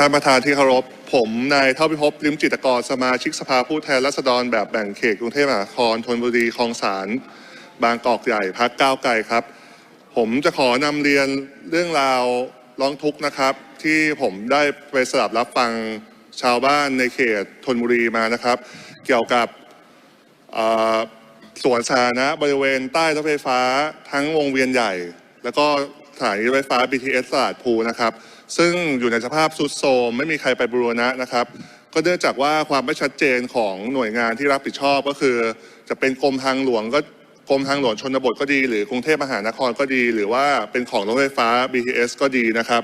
ท่านประธานที่เคารพ ผมนายเท่าพิภพลิมจิตกรสมาชิกสภาผู้แทนราษฎรแบบแบ่งเขตกรุงเทพมหานครธนบุรีคลองสารบางกอกใหญ่พักก้าวไกลครับ ผมจะขอนำเรียนเรื่องราวร้องทุกข์นะครับ ที่ผมได้ไปสลับรับฟังชาวบ้านในเขตธนบุรีมานะครับ เกี่ยวกับสวนสาธารณะบริเวณใต้รถไฟฟ้าทั้งวงเวียนใหญ่ แล้วก็ ถานีรถไฟฟ้า BTS ตลาดพลูนะครับ ซึ่งอยู่ในสภาพสุดโทรมไม่มีใครไปบูรณะนะครับ ก็เนื่องจากว่าความไม่ชัดเจนของหน่วยงานที่รับผิดชอบก็คือ จะเป็นกรมทางหลวงก็กรมทางหลวงชนบทก็ดี หรือกรุงเทพมหานครก็ดี หรือว่าเป็นของรถไฟฟ้า BTS ก็ดีนะครับ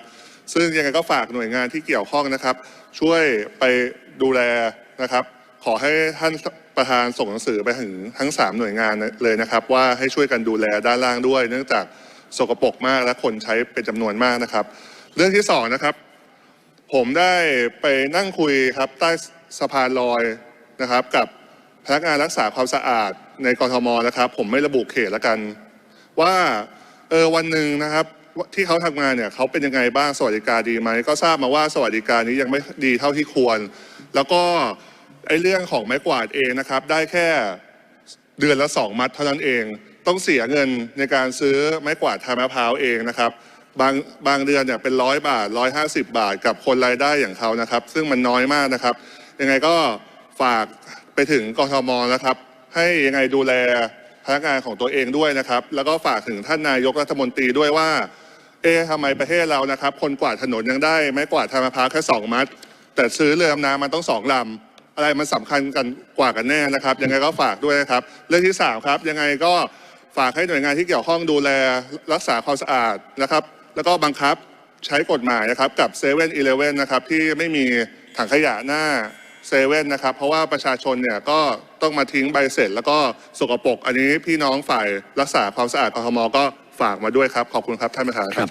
ซึ่งยังไงก็ฝากหน่วยงานที่เกี่ยวข้องนะครับ ช่วยไปดูแลนะครับ ขอให้ท่านประธานส่งหนังสือไปถึงทั้ง 3 หน่วยงานเลยนะครับ ว่าให้ช่วยกันดูแลด้านล่างด้วย เนื่องจาก สกปรกมากและคนใช้เป็นจำนวนมากนะครับ เรื่องที่สองนะครับ ผมได้ไปนั่งคุยครับใต้สะพานลอยนะครับ กับพนักงานรักษาความสะอาดในกรทมนะครับ ผมไม่ระบุเขตแล้วกัน ว่าเออวันหนึ่งนะครับที่เขาทำงานเนี่ยเขาเป็นยังไงบ้างสวัสดิการดีไหมก็ทราบมาว่าสวัสดิการนี้ยังไม่ดีเท่าที่ควร แล้วก็ไอ้เรื่องของไม้กวาดเองนะครับ ได้แค่เดือนละสองมัดเท่านั้นเอง ต้องเสียเงินในการซื้อไม้กวาดทางมะพร้าวเองนะครับ บางบางเดือนเนี่ยเป็นร้อยบาทร้อยห้าสิบาท กับคนรายได้อย่างเขานะครับ ซึ่งมันน้อยมากนะครับ ยังไงก็ฝากไปถึงกทมนะครับ ให้ยังไงดูแลพนักงานของตัวเองด้วยนะครับ แล้วก็ฝากถึงท่านนายกรัฐมนตรีด้วยว่า เอ๊ะทำไมประเทศเรานะครับ คนกวาดถนนยังได้ไม้กวาดทางมะพร้าวแค่สองมัด แต่ซื้อเรือดำน้ำมันต้องสองลำอะไรมันสำคัญกันกว่ากันแน่นะครับ ยังไงก็ฝากด้วยนะครับ เรื่องที่สามครับ ยังไงก็ ฝากให้หน่วยงานที่เกี่ยวข้องดูแลรักษาความสะอาดนะครับ แล้วก็บังคับใช้กฎหมายนะครับกับเซเว่นอีเลเว่นนะครับที่ไม่มีถังขยะหน้าเซเว่นนะครับเพราะว่าประชาชนเนี่ยก็ต้องมาทิ้งใบเสร็จ แล้วก็สกปรกอันนี้พี่น้องฝ่ายรักษาความสะอาดกทมก็ฝากมาด้วยครับ ขอบคุณครับท่านประธานครับ